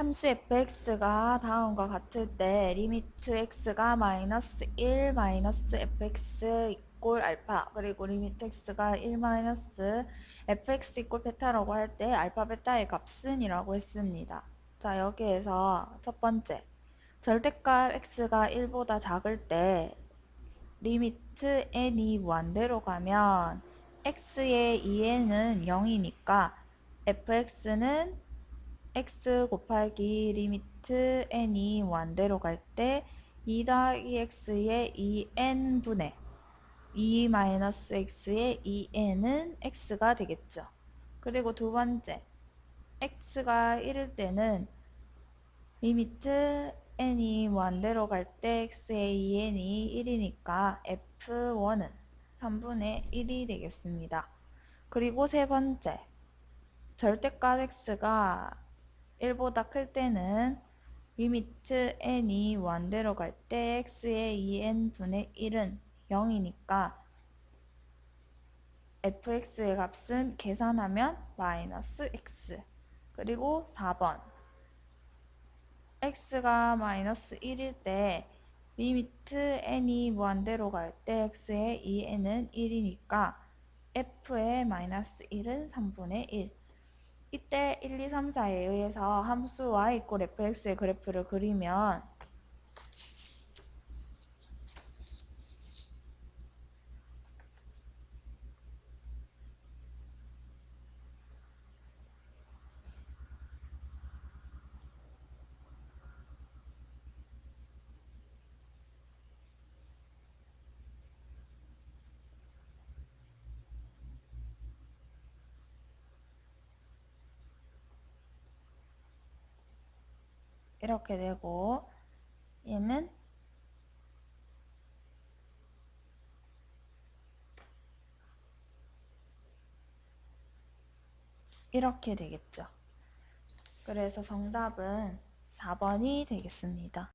함수 fx가 다음과 같을 때 리미트 x가 마이너스 1 마이너스 fx 이꼴 알파 그리고 리미트 x가 1 마이너스 fx 이꼴 베타라고 할 때 알파 베타의 값은 이라고 했습니다. 자 여기에서 첫 번째 절대값 x가 1보다 작을 때 리미트 n이 무한대로 가면 x의 2n은 0이니까 fx는 x 곱하기 리미트 n이 무한대로 갈 때 2 더하기 x의 2n분의 2 마이너스 x의 2n은 x가 되겠죠. 그리고 두 번째 x가 1일 때는 리미트 n이 무한대로 갈 때 x의 2n이 1이니까 f1은 3분의 1이 되겠습니다. 그리고 세 번째 절대값 x가 1보다 클 때는 리미트 n이 무한대로 갈 때 x의 2n분의 1은 0이니까 fx의 값은 계산하면 마이너스 x 그리고 4번. X가 마이너스 1일 때 리미트 n이 무한대로 갈 때 x의 2n은 1이니까 f의 마이너스 1은 3분의 1 이때 1, 2, 3, 4에 의해서 함수 y 이꼴 fx의 그래프를 그리면 이렇게 되고 얘는 이렇게 되겠죠. 그래서 정답은 4번이 되겠습니다.